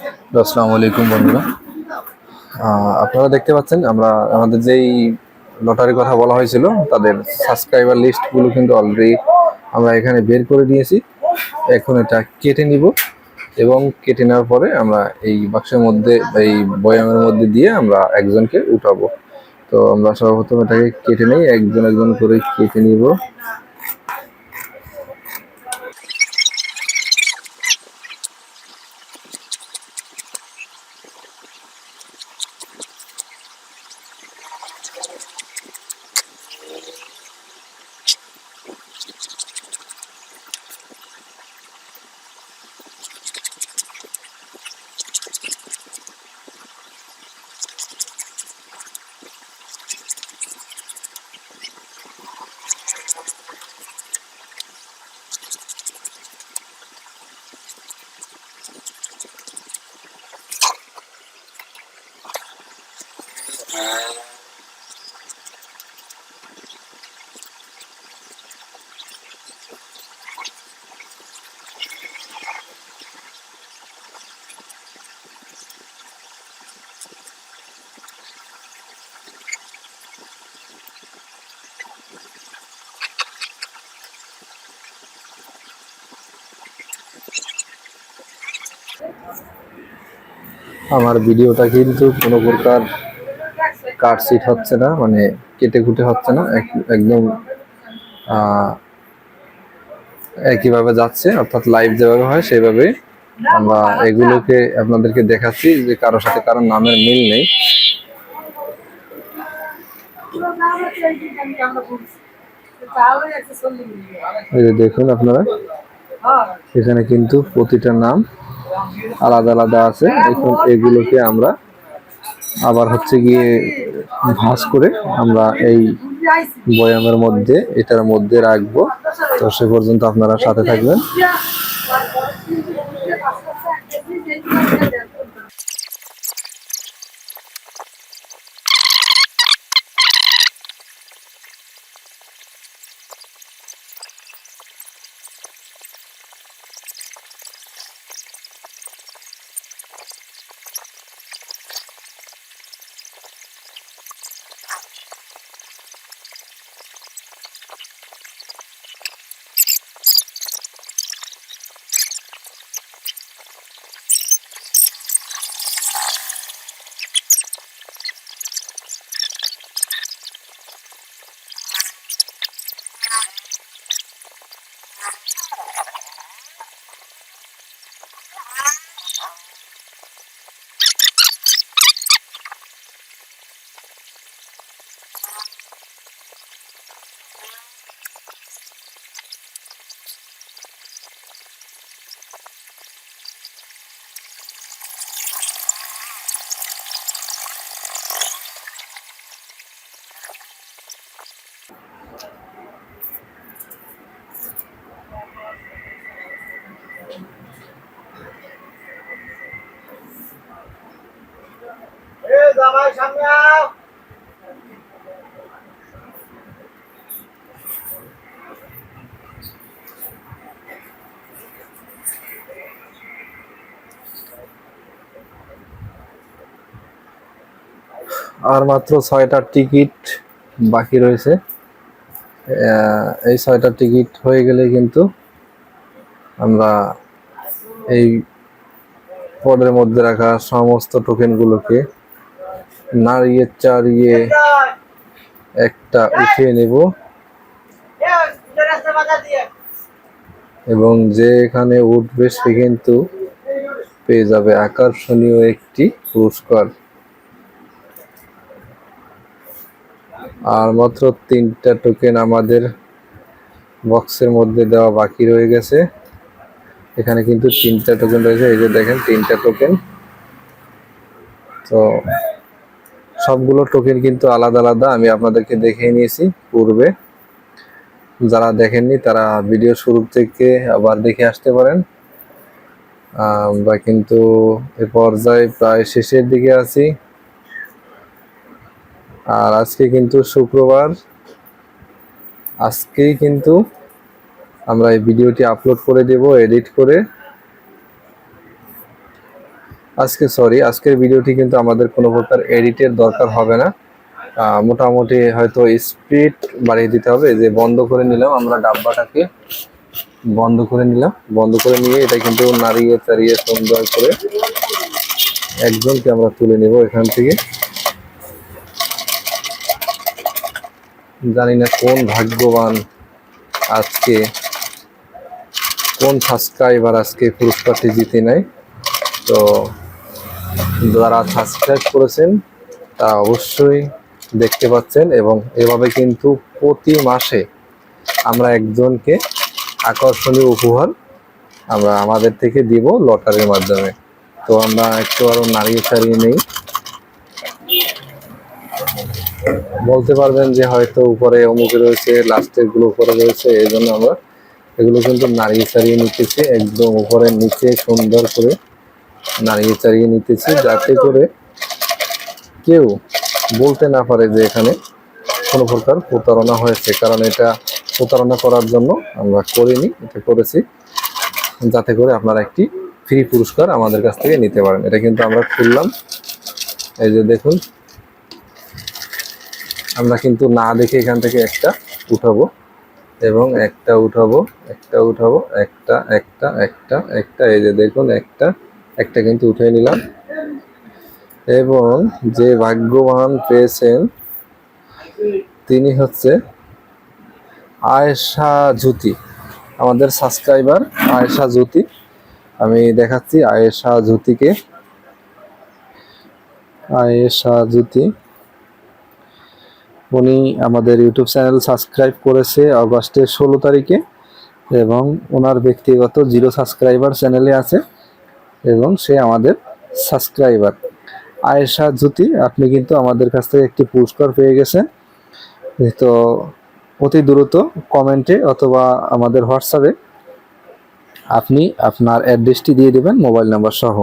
আসসালামু আলাইকুম, বন্ধুরা। আপনারা দেখতে পাচ্ছেন, আমরা আমাদের যেই লটারির কথা বলা হয়েছিল, তাদের সাবস্ক্রাইবার লিস্টগুলো কিন্তু অলরেডি আমরা এখানে বের করে দিয়েছি। এখন এটা কেটে নিব এবং কেটে নেওয়ার পরে আমরা এই বাক্সের মধ্যে, এই বয়ামের মধ্যে দিয়ে আমরা একজনকে উঠাবো। তো আমরা সর্বপ্রথম এটাকে কেটে নেই, একজন একজন করে কেটে নিব। আমার ভিডিওটা কিন্তু কোনো প্রকার কাটসিট হচ্ছে না মানে কেটে কুটে হচ্ছে না, এক- একদম একইভাবে যাচ্ছে, অর্থাৎ লাইভ যেভাবে হয় সেভাবে আমরা এগুলোকে আপনাদেরকে দেখাচ্ছি যে কারোর সাথে কারোর নামের মিল নেই। দেখুন আপনারা, এখানে কিন্তু প্রতিটা নাম আলাদা আলাদা আছে। এখন এগুলোকে আমরা আবার হচ্ছে গিয়ে ভাঁজ করে আমরা এই বয়ামের মধ্যে, এটার মধ্যে রাখব। তো সে পর্যন্ত আপনারা সাথে থাকবেন। আর মাত্র ছয়টা টিকিট বাকি রয়েছে। এই ছয়টা টিকিট হয়ে গেলে কিন্তু আমরা এই পদের মধ্যে রাখা সমস্ত টোকেনগুলোকে নাড়িয়ে চাড়িয়ে একটা উঠিয়ে নেব। এবং যে এখানে উঠবে সে কিন্তু পেয়ে যাবে আকর্ষণীয় একটি পুরস্কার। আর মাত্র তিনটা টোকেন আমাদের বক্সের মধ্যে দেওয়া বাকি রয়ে গেছে। এখানে কিন্তু তিনটা টোকেন রয়েছে। এই যে দেখেন, তিনটা টোকেন তো সবগুলো টোকেন কিন্তু আলাদা আলাদা। আমি আপনাদেরকে দেখিয়ে নিয়েছি পূর্বে। যারা দেখেননি, তারা ভিডিও শুরু থেকে আবার দেখে আসতে পারেন। আমরা কিন্তু এ পর্যায়ে প্রায় শেষের দিকে আছি। আর আজকে কিন্তু শুক্রবার। আজকেই কিন্তু আমরা এই ভিডিওটি আপলোড করে দেব এডিট করে। আজকে সরি আজকের ভিডিওটি কিন্তু আমাদের কোনো প্রকার এডিটের দরকার হবে না। মোটামুটি হয়তো স্পিড বাড়িয়ে দিতে হবে, যে বন্ধ করে নিলাম আমরা ডাব্বাটাকে। বন্ধ করে নিলাম, বন্ধ করে নিয়ে এটা কিন্তু নাড়িয়ে চাড়িয়ে সুন্দর করে একজনকে আমরা তুলে নেব এখান থেকে। জানি না কোন ভাগ্যবান আজকে, কোন সাবস্ক্রাইবার আজকে পুরস্কারটি জিতে নেয়। তো যারা সাবস্ক্রাইব করেছেন তা অবশ্যই দেখতে পাচ্ছেন এবং এভাবে কিন্তু প্রতি মাসে আমরা একজনকে আকর্ষণীয় উপহার আমরা আমাদের থেকে দিব লটারির মাধ্যমে। তো আমরা একটু আরও নাড়িয়ে ছাড়িয়ে নেই। বলতে পারবেন যে হয়তো উপরে অমুকে রয়েছে লাস্টেরগুলো উপরে রয়েছে, এই জন্য আমরা এগুলো কিন্তু নাড়িয়ে চাড়িয়ে নিতেছি, একদম উপরে নিচে সুন্দর করে নাড়িয়ে চাড়িয়ে নিতেছি, যাতে করে কেউ বলতে না পারে যে এখানে কোনো প্রকার প্রতারণা হয়েছে। কারণ এটা প্রতারণা করার জন্য আমরা করিনি, এটা করেছি যাতে করে আপনারা একটি ফ্রি পুরস্কার আমাদের কাছ থেকে নিতে পারেন। এটা কিন্তু আমরা খুললাম। এই যে দেখুন আমরা কিন্তু না দেখে এখান থেকে একটা উঠাবো এবং একটা উঠাবো একটা উঠাবো, একটা একটা একটা একটা, এই যে দেখুন একটা একটা কিন্তু উঠে নিলাম। এবং যে ভাগ্যবান পেয়েছেন, তিনি হচ্ছে আয়েশা জ্যোতি, আমাদের সাবস্ক্রাইবার আয়েশা জ্যোতি। আমি দেখাচ্ছি আয়েশা জ্যোতিকে। আয়েশা জ্যোতি। উনি আমাদের ইউটিউব চ্যানেল সাবস্ক্রাইব করেছে অগস্টের ষোলো তারিখে এবং ওনার ব্যক্তিগত জিরো সাবস্ক্রাইবার চ্যানেলে আছে এবং সে আমাদের সাবস্ক্রাইবার। আয়েশা জ্যোতি, আপনি কিন্তু আমাদের কাছ থেকে একটি পুরস্কার পেয়ে গেছেন। তো অতি দ্রুত কমেন্টে অথবা আমাদের হোয়াটসঅ্যাপে আপনি আপনার অ্যাড্রেসটি দিয়ে দেবেন, মোবাইল নাম্বার সহ।